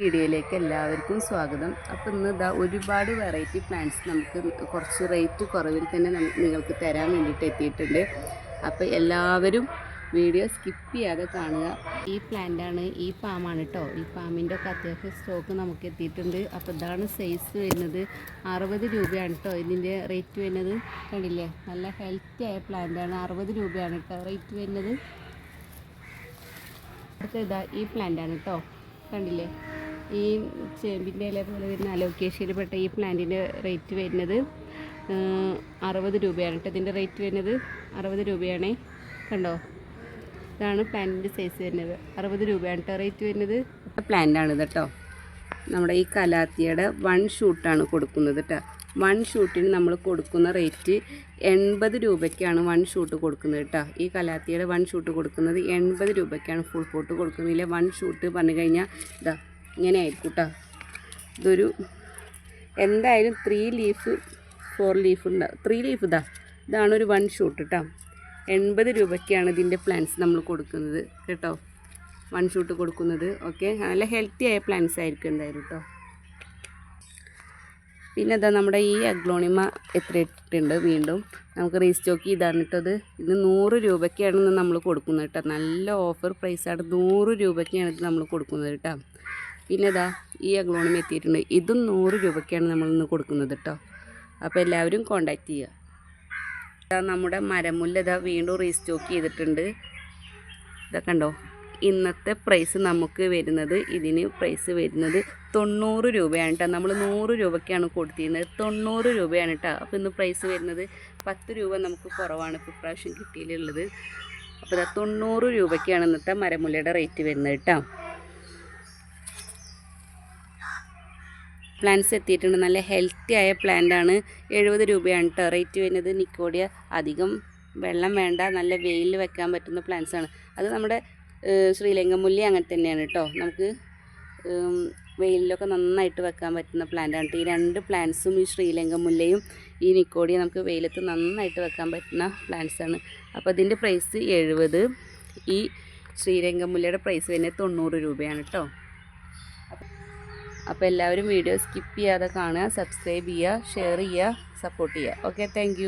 വീഡിയോയിലേക്ക് എല്ലാവർക്കും സ്വാഗതം. അപ്പോൾ ഇന്ന് ഇതാ ഒരുപാട് വെറൈറ്റി പ്ലാന്റ്സ് നമുക്ക് കുറച്ച് റേറ്റ് കുറവിൽ തന്നെ നിങ്ങൾക്ക് തരാൻ വേണ്ടിയിട്ട് എത്തിയിട്ടുണ്ട്. അപ്പോൾ എല്ലാവരും വീഡിയോ സ്കിപ്പ് ചെയ്യാതെ കാണുക. ഈ പ്ലാന്റാണ് ഈ പാമാണ് കേട്ടോ ഈ പാമ്പിന്റെ ഒക്കെ അത്യാവശ്യം സ്റ്റോക്ക് നമുക്ക് എത്തിയിട്ടുണ്ട്. അപ്പോൾ ഇതാണ് സൈസ് വരുന്നത്. അറുപത് രൂപയാണ് കേട്ടോ ഇതിന്റെ റേറ്റ് വരുന്നത്. കണ്ടില്ലേ? നല്ല ഹെൽത്തി ആയ പ്ലാന്റാണ് അറുപത് രൂപയാണ് കേട്ടോ റേറ്റ് വരുന്നത്. അടുത്ത ഇതാ ഈ പ്ലാന്റാണ് കേട്ടോ കണ്ടില്ലേ? ഈ ചേമ്പിന്റെ ഇല പോലെ വരുന്ന അലോക്കേഷ്യയിൽ ഈ പ്ലാന്റിന്റെ റേറ്റ് വരുന്നത് അറുപത് രൂപയാണ് കേട്ടോ ഇതിന്റെ റേറ്റ് വരുന്നത്. അറുപത് രൂപയാണേ. കണ്ടോ? ഇതാണ് പ്ലാന്റിന്റെ സൈസ് വരുന്നത്. അറുപത് രൂപയാണ് കേട്ടോ റേറ്റ് വരുന്നത്. പ്ലാന്റാണ് കേട്ടോ. നമ്മുടെ ഈ കലാത്തിയുടെ വൺ ഷൂട്ടാണ് കൊടുക്കുന്നത് കേട്ടോ. വൺ ഷൂട്ടിന് നമ്മൾ കൊടുക്കുന്ന റേറ്റ് എൺപത് രൂപയ്ക്കാണ് വൺ ഷൂട്ട് കൊടുക്കുന്നത് കേട്ടോ. ഈ കലാത്തിയുടെ വൺ ഷൂട്ട് കൊടുക്കുന്നത് എൺപത് രൂപയ്ക്കാണ് ഫുൾ പോട്ട് കൊടുക്കുന്നതിലെ വൺ ഷൂട്ട് പറഞ്ഞു കഴിഞ്ഞാൽ ഇതാ ഇങ്ങനെ ആയിരിക്കും കേട്ടോ ഇതൊരു എന്തായാലും ത്രീ ലീഫ് ഫോർ ലീഫ് ഉണ്ടാവും ത്രീ ലീഫ് ഇതാ. ഇതാണ് ഒരു വൺ ഷൂട്ട് കേട്ടോ എൺപത് രൂപയ്ക്കാണ് ഇതിന്റെ പ്ലാന്റ്സ് നമ്മൾ കൊടുക്കുന്നത് കേട്ടോ. വൺ ഷൂട്ട് കൊടുക്കുന്നത്. ഓക്കെ നല്ല ഹെൽത്തി ആയ പ്ലാന്റ്സ് ആയിരിക്കും എന്തായാലും കേട്ടോ പിന്നെ ഇതാ നമ്മുടെ ഈ അഗ്ലോണിമ എത്ര ഇട്ടിട്ടുണ്ട് വീണ്ടും. നമുക്ക് റീസ്റ്റോക്ക് ചെയ്താണ് കേട്ടത് ഇത്. നൂറ് രൂപയ്ക്കാണ് നമ്മൾ കൊടുക്കുന്നത് കേട്ടോ നല്ല ഓഫർ പ്രൈസാണ് നൂറ് രൂപയ്ക്കാണ് ഇത് നമ്മൾ കൊടുക്കുന്നത് കേട്ടോ പിന്നെ ഇതാ ഈ അഗ്ലോണിമ എത്തിയിട്ടുണ്ട്. ഇതും നൂറ് രൂപയ്ക്കാണ് നമ്മൾ ഇന്ന് കൊടുക്കുന്നത് കേട്ടോ അപ്പോൾ എല്ലാവരും കോണ്ടാക്ട് ചെയ്യുക ഇതാ നമ്മുടെ മരമുല്ല ഇതാ വീണ്ടും റീസ്റ്റോക്ക് ചെയ്തിട്ടുണ്ട്. ഇതാ കണ്ടോ? ഇന്നത്തെ പ്രൈസ് നമുക്ക് വരുന്നത് ഇതിന് പ്രൈസ് വരുന്നത് തൊണ്ണൂറ് രൂപയാണ് കേട്ടോ നമ്മൾ നൂറ് രൂപയ്ക്കാണ് കൊടുത്തിരുന്നത്. തൊണ്ണൂറ് രൂപയാണ് കേട്ടോ അപ്പോൾ ഇന്ന് പ്രൈസ് വരുന്നത് പത്ത് രൂപ നമുക്ക് കുറവാണ് ഇപ്പോൾ ഇപ്രാവശ്യം കിട്ടിയിലുള്ളത് അപ്പോൾ ഇതാ തൊണ്ണൂറ് രൂപയ്ക്കാണ് ഇന്നത്തെ മരമുല്ലയുടെ റേറ്റ് വരുന്നത് കേട്ടോ പ്ലാന്റ്സ് എത്തിയിട്ടുണ്ട്. നല്ല ഹെൽത്തി ആയ പ്ലാന്റ് ആണ്. എഴുപത് രൂപയാണ് കേട്ടോ റേറ്റ് വരുന്നത്. നിക്കോഡിയ അധികം വെള്ളം വേണ്ട നല്ല വെയിലിൽ വെക്കാൻ പറ്റുന്ന പ്ലാന്റ്സ് ആണ്. അത് നമ്മുടെ ശ്രീലങ്ക ശ്രീലങ്കമുല്ലി അങ്ങനെ തന്നെയാണ് കേട്ടോ നമുക്ക് വെയിലിലൊക്കെ നന്നായിട്ട് വെക്കാൻ പറ്റുന്ന പ്ലാന്റ് ആണ് ഈ രണ്ട് പ്ലാന്റ്സും ഈ ശ്രീലങ്കമുല്ലയും ഈ നിക്കോഡിയ നമുക്ക് വെയിലത്ത് നന്നായിട്ട് വെക്കാൻ പറ്റുന്ന പ്ലാന്റ്സ് ആണ്. അപ്പോൾ ഇതിന്റെ പ്രൈസ് എഴുപത്. ഈ ശ്രീരംഗമുല്ലയുടെ പ്രൈസ് വരുന്നത് തൊണ്ണൂറ് രൂപയാണ് കേട്ടോ അപ്പോൾ എല്ലാവരും വീഡിയോ സ്കിപ്പ് ചെയ്യാതെ കാണുക സബ്സ്ക്രൈബ് ചെയ്യുക ഷെയർ ചെയ്യുക സപ്പോർട്ട് ചെയ്യുക. Okay thank